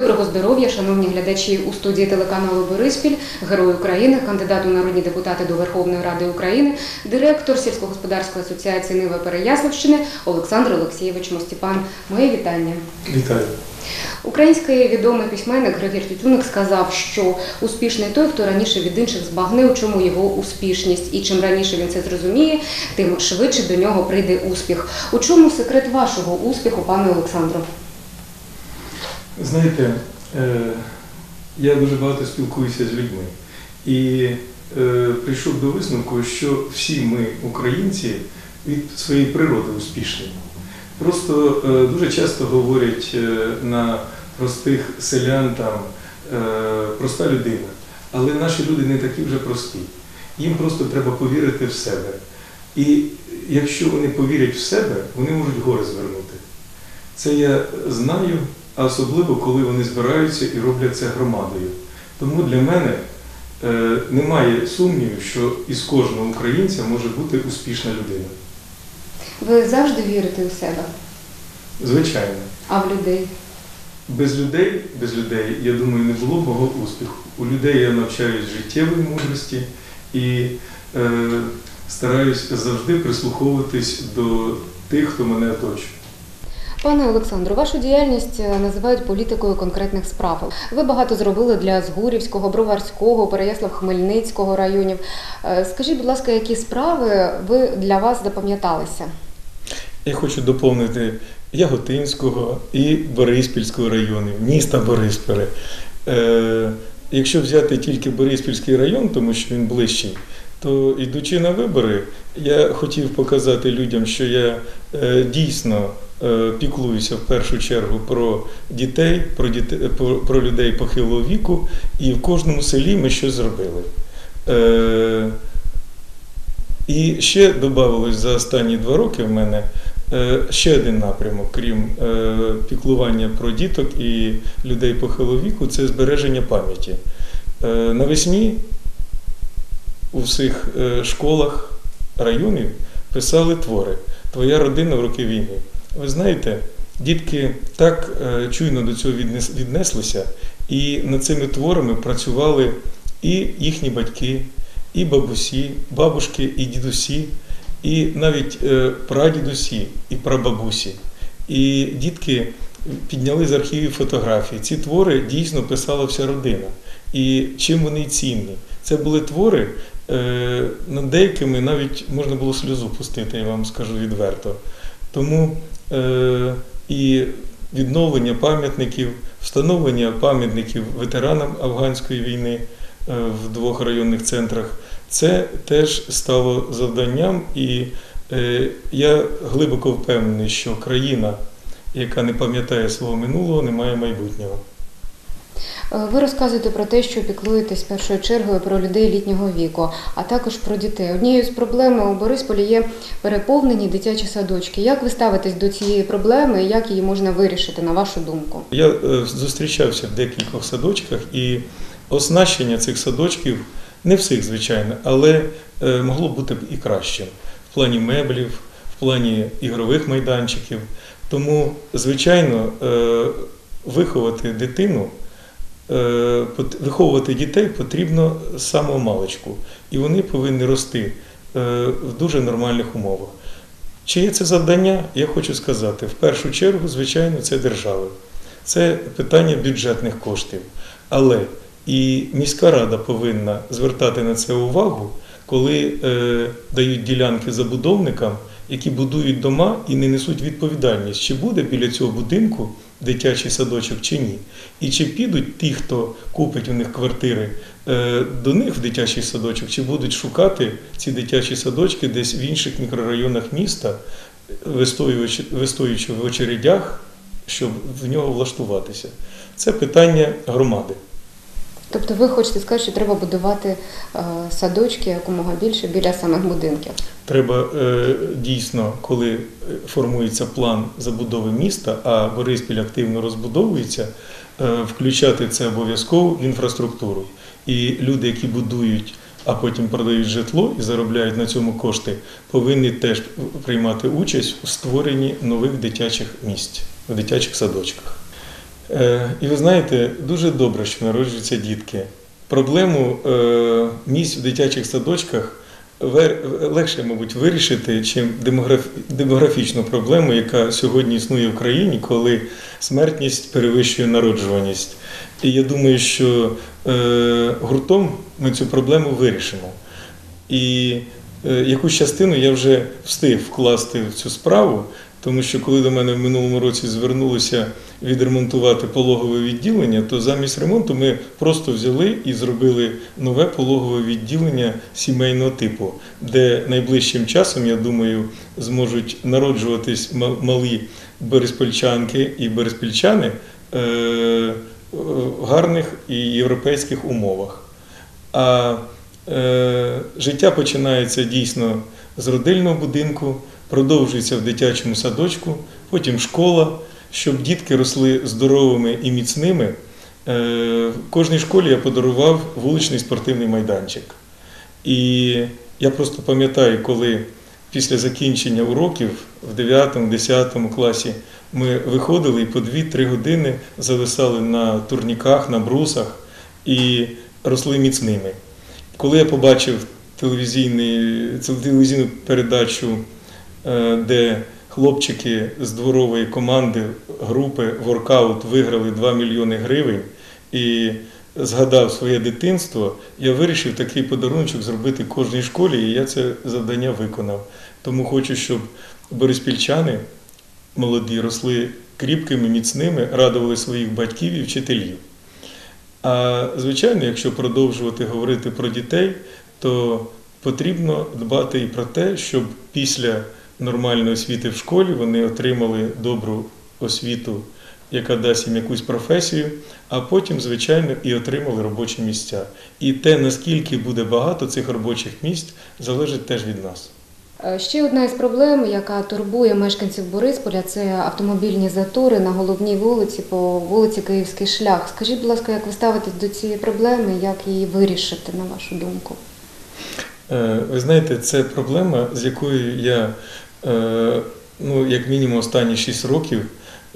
Доброго здоров'я, шановні глядачі у студії телеканалу Бориспіль, Герой України, кандидат у народні депутати до Верховної Ради України, директор сільськогосподарської асоціації Нива Переяславщини Олександр Олексійович Мостіпан. Моє вітання. Вітаю. Український відомий письменник Григір Тютюник сказав, що успішний той, хто раніше від інших збагне, у чому його успішність, і чим раніше він це зрозуміє, тим швидше до нього прийде успіх. У чому секрет вашого успіху, пане Олександру? Знаєте, е, я дуже багато спілкуюся з людьми і е, прийшов до висновку, що всі ми, українці, від своєї природи успішні. Просто е, дуже часто говорять на простих селян там проста людина. Але наші люди не такі вже прості. Їм просто треба повірити в себе. І якщо вони повірять в себе, вони можуть гори звернути. Це я знаю, а особливо коли вони збираються і роблять це громадою. Тому для мене е, немає сумнівів, що із кожного українця може бути успішна людина. Ви завжди вірите у себе, Звичайно. а в людей? Без людей, без людей, я думаю, не було б мого успіху. У людей я навчаюсь життєвої мудрості і е, стараюсь завжди прислуховуватись до тих, хто мене оточує. Пане Олександру, вашу діяльність е, називають політикою конкретних справ. Ви багато зробили для Згурівського, Броварського, Переяслав-Хмельницького районів. Е, Скажіть, будь ласка, які справи ви для вас запам'яталися? Я хочу доповнити Яготинського і Бориспільського районів, міста Борисполя. Е, якщо взяти тільки Бориспільський район, тому що він ближчий, то йдучи на вибори, я хотів показати людям, що я е, дійсно піклуюся в першу чергу про дітей, про, дітей, про, людей похилого віку, і в кожному селі ми щось зробили. Е, і ще додавалось за останні два роки в мене е, ще один напрямок, крім е, піклування про діток і людей похилого віку, це збереження пам'яті. Е, Навесні у всіх е, школах районів писали твори Твоя родина в роки війни. Ви знаєте, дітки так е, чуйно до цього віднеслися, і над цими творами працювали і їхні батьки, і бабусі, бабушки, і дідусі, і навіть е, прадідусі, і прабабусі. І дітки підняли з архівів фотографії. Ці твори дійсно писала вся родина. І чим вони цінні? Це були твори, е, над деякими навіть можна було сльозу пустити, я вам скажу відверто. Тому е, і відновлення пам'ятників, встановлення пам'ятників ветеранам афганської війни е, в двох районних центрах, це теж стало завданням, і е, я глибоко впевнений, що країна, яка не пам'ятає свого минулого, не має майбутнього. Е, Ви розказуєте про те, що піклуєтесь першою чергою про людей літнього віку, а також про дітей. Однією з проблем у Борисполі є переповнені дитячі садочки. Як ви ставитесь до цієї проблеми і як її можна вирішити, на вашу думку? Я е, зустрічався в декількох садочках, і оснащення цих садочків, не всіх, звичайно, але е, могло бути б і кращим в плані меблів, в плані ігрових майданчиків. Тому, звичайно, виховати дитину, виховувати дітей потрібно з маличку, і вони повинні рости е, в дуже нормальних умовах. Чи є це завдання? Я хочу сказати, в першу чергу, звичайно, це держави. Це питання бюджетних коштів. Але і міська рада повинна звертати на це увагу, коли е, дають ділянки забудовникам, які будують дома і не несуть відповідальність, чи буде біля цього будинку дитячий садочок чи ні. І чи підуть ті, хто купить у них квартири, е, до них в дитячий садочок, чи будуть шукати ці дитячі садочки десь в інших мікрорайонах міста, вистоюючи, вистоюючи в очередях, щоб в нього влаштуватися. Це питання громади. Тобто ви хочете сказати, що треба будувати е, садочки якомога більше біля самих будинків? Треба е, дійсно, коли е, формується план забудови міста, а Бориспіль активно розбудовується, включати це обов'язково в інфраструктуру. І люди, які будують, а потім продають житло і заробляють на цьому кошти, повинні теж приймати участь у створенні нових дитячих місць, в дитячих садочках. Е, І ви знаєте, дуже добре, що народжуються дітки. Проблему е, місць в дитячих садочках легше, мабуть, вирішити, чим демограф... демографічну проблему, яка сьогодні існує в країні, коли смертність перевищує народжуваність. І я думаю, що е, гуртом ми цю проблему вирішимо. І якусь частину я вже встиг вкласти в цю справу, тому що коли до мене в минулому році звернулося відремонтувати пологове відділення, то замість ремонту ми просто взяли і зробили нове пологове відділення сімейного типу, де найближчим часом, я думаю, зможуть народжуватись малі березпільчанки і березпільчани е, в гарних і європейських умовах. А е, життя починається дійсно з родильного будинку, продовжується в дитячому садочку, потім школа, щоб дітки росли здоровими і міцними. Е, в кожній школі я подарував вуличний спортивний майданчик. І я просто пам'ятаю, коли після закінчення уроків в 9-10 класі ми виходили і по 2-3 години зависали на турніках, на брусах і росли міцними. Коли я побачив телевізійну передачу, де хлопчики з дворової команди групи Воркаут виграли 2 мільйони гривень і згадав своє дитинство, я вирішив такий подарунок зробити кожній школі, і я це завдання виконав. Тому хочу, щоб бориспільчани молоді росли кріпкими, міцними, радували своїх батьків і вчителів. А звичайно, якщо продовжувати говорити про дітей, то потрібно дбати і про те, щоб після нормальної освіти в школі вони отримали добру освіту, яка дасть їм якусь професію, а потім, звичайно, і отримали робочі місця. І те, наскільки буде багато цих робочих місць, залежить теж від нас. Е, Ще одна із проблем, яка турбує мешканців Борисполя, це автомобільні затори на головній вулиці по вулиці Київський шлях. Скажіть, будь ласка, як ви ставитесь до цієї проблеми, як її вирішити, на вашу думку? Е, Ви знаєте, це проблема, з якою я, ну, як мінімум, останні 6 років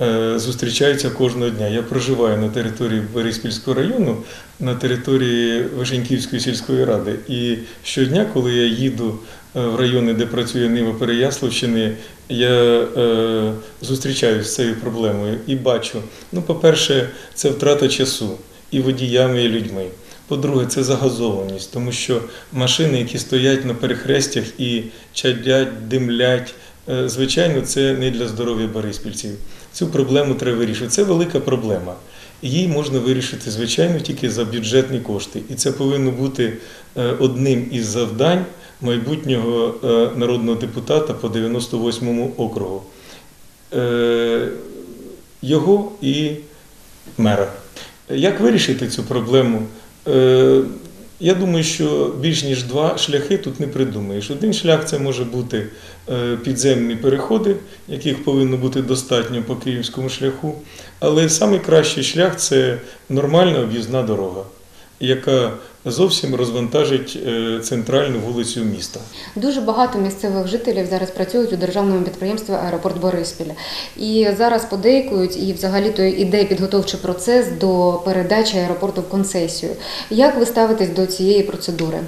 е, зустрічаюся кожного дня. Я проживаю на території Бориспільського району, на території Вишеньківської сільської ради. І щодня, коли я їду е, в райони, де працює Нива Переяславщини, я е, зустрічаюся з цією проблемою і бачу, ну, по-перше, це втрата часу і водіями, і людьми. По-друге, це загазованість, тому що машини, які стоять на перехрестях і чадять, димлять, е, звичайно, це не для здоров'я бориспільців. Цю проблему треба вирішити. Це велика проблема. Її можна вирішити, звичайно, тільки за бюджетні кошти. І це повинно бути е, одним із завдань майбутнього е, народного депутата по 98-му округу. Його і мера. Як вирішити цю проблему? Е, Я думаю, що більш ніж два шляхи тут не придумаєш. Один шлях це може бути е, підземні переходи, яких повинно бути достатньо по київському шляху. Але найкращий шлях це нормальна об'їзна дорога, яка зовсім розвантажить е, центральну вулицю міста. Дуже багато місцевих жителів зараз працюють у державному підприємстві Аеропорт Бориспіля. І зараз подейкують, і взагалі то іде підготовчий процес до передачі аеропорту в концесію. Як ви ставитесь до цієї процедури?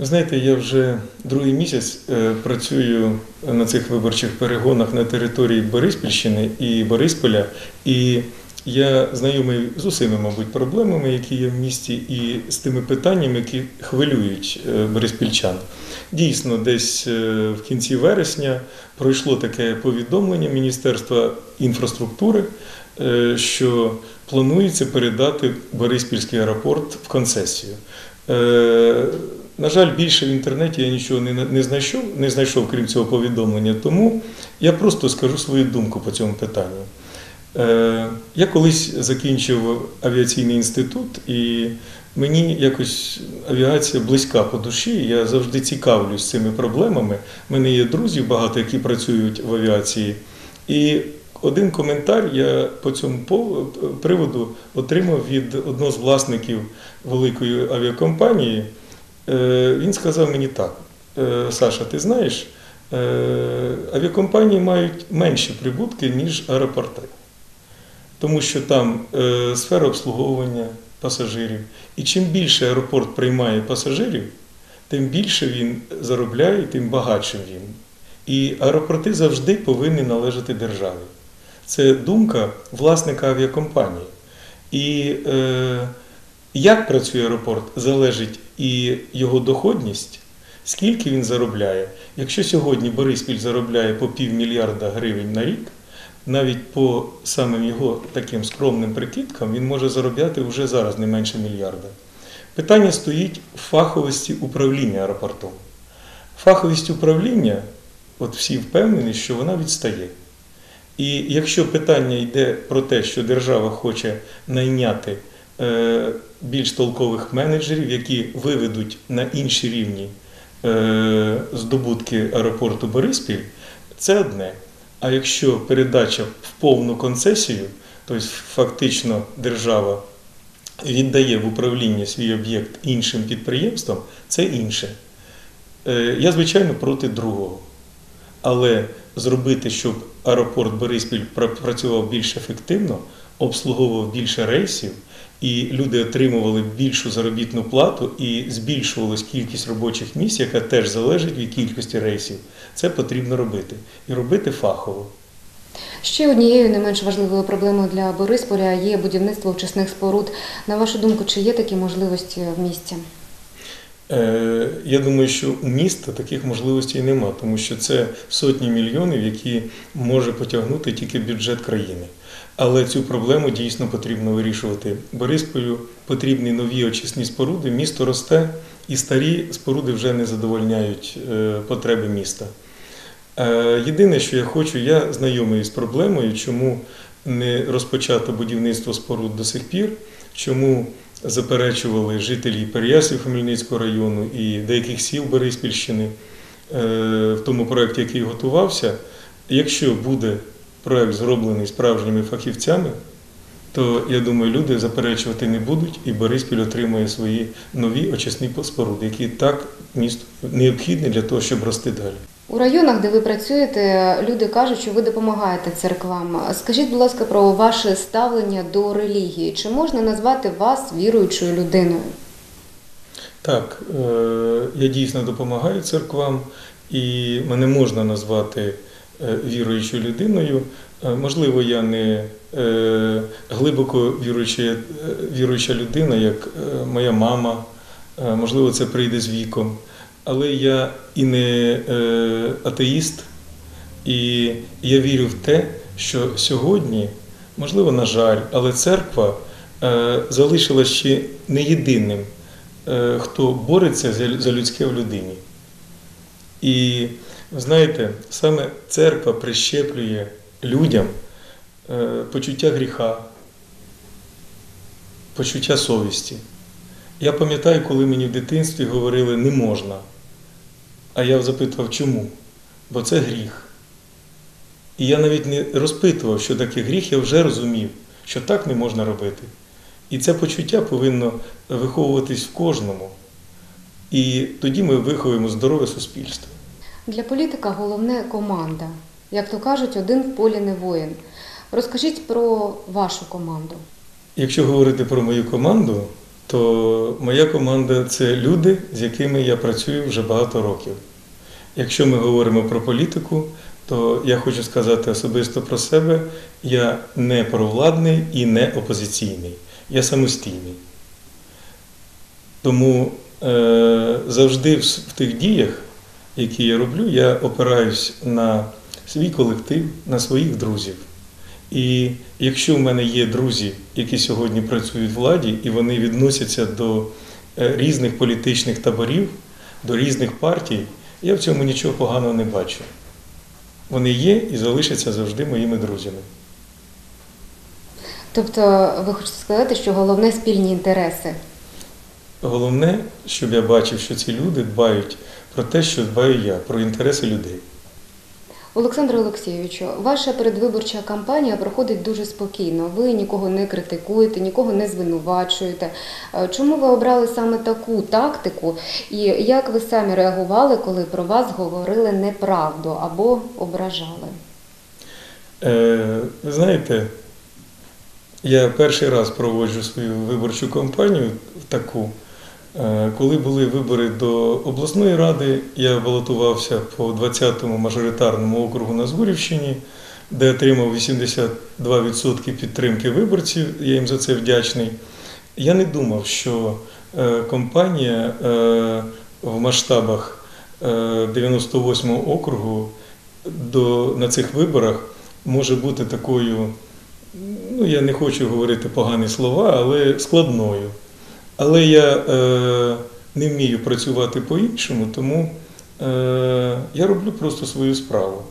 Знаєте, я вже другий місяць е, працюю на цих виборчих перегонах на території Бориспільщини і Борисполя, і я знайомий з усіма, мабуть, проблемами, які є в місті, і з тими питаннями, які хвилюють е, бориспільчан. Дійсно, десь е, в кінці вересня пройшло таке повідомлення Міністерства інфраструктури, е, що планується передати Бориспільський аеропорт в концесію. На жаль, більше в інтернеті я нічого не знайшов, не знайшов, крім цього повідомлення, тому я просто скажу свою думку по цьому питанню. Е, Я колись закінчив авіаційний інститут, і мені якось авіація близька по душі. Я завжди цікавлюсь цими проблемами. У мене є друзі багато, які працюють в авіації. І один коментар я по цьому приводу отримав від одного з власників великої авіакомпанії. Е, Він сказав мені так: «Е, Саша, ти знаєш, авіакомпанії мають менші прибутки, ніж аеропорти. Тому що там е, сфера обслуговування пасажирів. І чим більше аеропорт приймає пасажирів, тим більше він заробляє, тим багатшим він. І аеропорти завжди повинні належати державі. Це думка власника авіакомпанії. І е, як працює аеропорт, залежить і його доходність, скільки він заробляє. Якщо сьогодні Бориспіль заробляє по півмільярда гривень на рік, навіть по самим його таким скромним прикидкам він може заробляти вже зараз не менше мільярда. Питання стоїть в фаховості управління аеропортом. Фаховість управління, от всі впевнені, що вона відстає. І якщо питання йде про те, що держава хоче найняти е, більш толкових менеджерів, які виведуть на інші рівні е, здобутки аеропорту Бориспіль, це одне. А якщо передача в повну концесію, тобто фактично держава віддає в управління свій об'єкт іншим підприємствам, це інше. Е, Я, звичайно, проти другого. Але зробити, щоб аеропорт Бориспіль працював більш ефективно, обслуговував більше рейсів, і люди отримували більшу заробітну плату і збільшувалась кількість робочих місць, яка теж залежить від кількості рейсів, це потрібно робити. І робити фахово. Ще однією не менш важливою проблемою для Борисполя є будівництво очисних споруд. На вашу думку, чи є такі можливості в місті? Е, Я думаю, що у міста таких можливостей нема, тому що це сотні мільйонів, які може потягнути тільки бюджет країни. Але цю проблему дійсно потрібно вирішувати. Борисполю потрібні нові очисні споруди, місто росте, і старі споруди вже не задовольняють е, потреби міста. Е, Єдине, що я хочу, я знайомий з проблемою, чому не розпочато будівництво споруд до сих пір, чому заперечували жителі Переяслів Хмельницького району і деяких сіл Бориспільщини е, в тому проєкті, який готувався. Якщо буде проєкт зроблений справжніми фахівцями, то я думаю, люди заперечувати не будуть, і Бориспіль отримує свої нові очисні споруди, які так місту необхідні для того, щоб рости далі. У районах, де ви працюєте, люди кажуть, що ви допомагаєте церквам. Скажіть, будь ласка, про ваше ставлення до релігії. Чи можна назвати вас віруючою людиною? Так, е, я дійсно допомагаю церквам, і мене можна назвати е, віруючою людиною. Е, Можливо, я не глибоко віруюча, віруюча людина, як моя мама, можливо, це прийде з віком. Але я і не е, атеїст, і я вірю в те, що сьогодні, можливо, на жаль, але церква е, залишилась ще не єдиним е, хто бореться за- людське в людині. І знаєте, саме церква прищеплює людям почуття гріха, почуття совісті. Я пам'ятаю, коли мені в дитинстві говорили не можна. А я запитував, чому? Бо це гріх. І я навіть не розпитував, що таке гріх, я вже розумів, що так не можна робити. І це почуття повинно виховуватись в кожному. І тоді ми виховуємо здорове суспільство. Для політика головне команда. Як то кажуть, один в полі не воїн. Розкажіть про вашу команду. Якщо говорити про мою команду, то моя команда це люди, з якими я працюю вже багато років. Якщо ми говоримо про політику, то я хочу сказати особисто про себе: я не провладний і не опозиційний, я самостійний. Тому е, завжди в, тих діях, які я роблю, я опираюсь на свій колектив, на своїх друзів. І якщо в мене є друзі, які сьогодні працюють в владі, і вони відносяться до е, різних політичних таборів, до різних партій, я в цьому нічого поганого не бачу. Вони є і залишаться завжди моїми друзями. Тобто, ви хочете сказати, що головне спільні інтереси. Головне, щоб я бачив, що ці люди дбають про те, що дбаю я, про інтереси людей. Олександре Олексійовичу, ваша передвиборча кампанія проходить дуже спокійно. Ви нікого не критикуєте, нікого не звинувачуєте. Е, Чому ви обрали саме таку тактику? І як ви самі реагували, коли про вас говорили неправду або ображали? Е, ви знаєте, Я перший раз проводжу свою виборчу кампанію таку. Е, Коли були вибори до обласної ради, я балотувався по 20-му мажоритарному округу на Згурівщині, де отримав 82% підтримки виборців. Я їм за це вдячний. Я не думав, що е, компанія е, в масштабах е, 98-го округу до, на цих виборах може бути такою, ну я не хочу говорити погані слова, але складною. Але я е, не вмію працювати по-іншому, тому е, я роблю просто свою справу.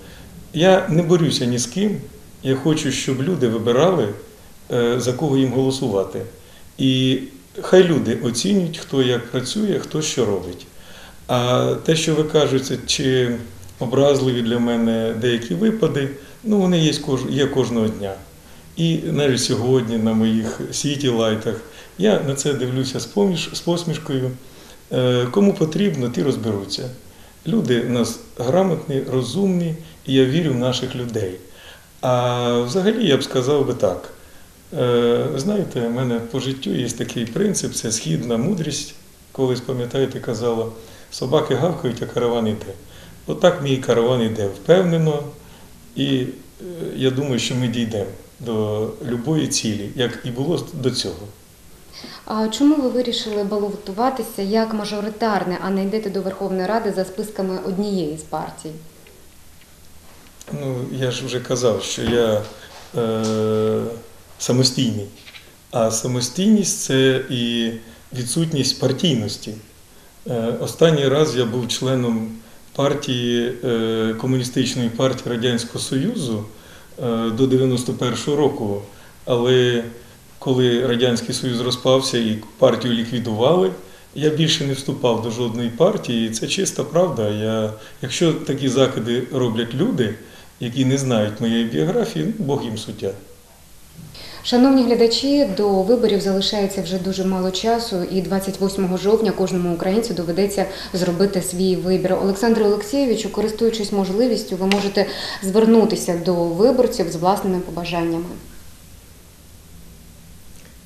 Я не борюся ні з ким. Я хочу, щоб люди вибирали, е, за кого їм голосувати. І хай люди оцінюють, хто як працює, хто що робить. А те, що ви кажете, чи образливі для мене деякі випади, ну вони є, кож- є кожного дня. І навіть сьогодні на моїх сіті-лайтах я на це дивлюся з посмішкою. Е, Кому потрібно, ті розберуться. Люди у нас грамотні, розумні, і я вірю в наших людей. А взагалі я б сказав би так. Е, Знаєте, в мене по життю є такий принцип, це східна мудрість. Колись, пам'ятаєте, казала, собаки гавкають, а караван іде. Отак мій караван іде впевнено, і е, я думаю, що ми дійдемо до любої цілі, як і було до цього. А чому ви вирішили балотуватися як мажоритарне, а не йдете до Верховної Ради за списками однієї з партій? Ну, я ж вже казав, що я е, самостійний. А самостійність це і відсутність партійності. Е, останній раз я був членом партії е, Комуністичної партії Радянського Союзу до 91-го року. Але коли Радянський Союз розпався і партію ліквідували, я більше не вступав до жодної партії. Це чиста правда. Я, якщо такі закиди роблять люди, які не знають моєї біографії, ну, Бог їм суддя. Шановні глядачі, до виборів залишається вже дуже мало часу, і 28 жовтня кожному українцю доведеться зробити свій вибір. Олександру Олексійовичу, користуючись можливістю, ви можете звернутися до виборців з власними побажаннями.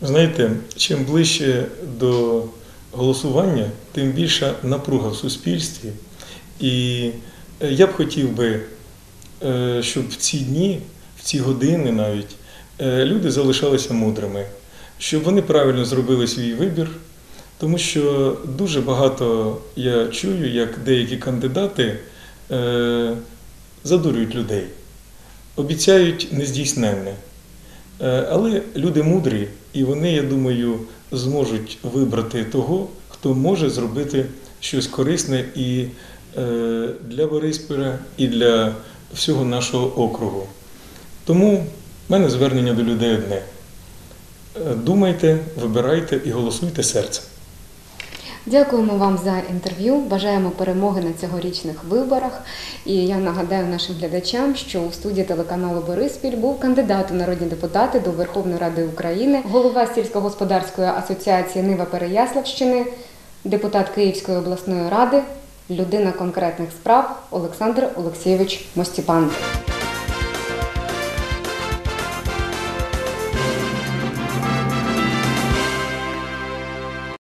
Знаєте, чим ближче до голосування, тим більша напруга в суспільстві. І е, я б хотів би, е, щоб в ці дні, в ці години навіть, люди залишалися мудрими, щоб вони правильно зробили свій вибір, тому що дуже багато я чую, як деякі кандидати е, задурюють людей, обіцяють нездійсненне. Е, Але люди мудрі, і вони, я думаю, зможуть вибрати того, хто може зробити щось корисне і е, для Борисполя, і для всього нашого округу. Тому в мене звернення до людей одне. Е, Думайте, вибирайте і голосуйте серцем. Дякуємо вам за інтерв'ю. Бажаємо перемоги на цьогорічних виборах. І я нагадаю нашим глядачам, що у студії телеканалу Бориспіль був кандидат у народні депутати до Верховної Ради України, голова сільськогосподарської асоціації Нива Переяславщини, депутат Київської обласної ради, людина конкретних справ Олександр Олексійович Мостіпан.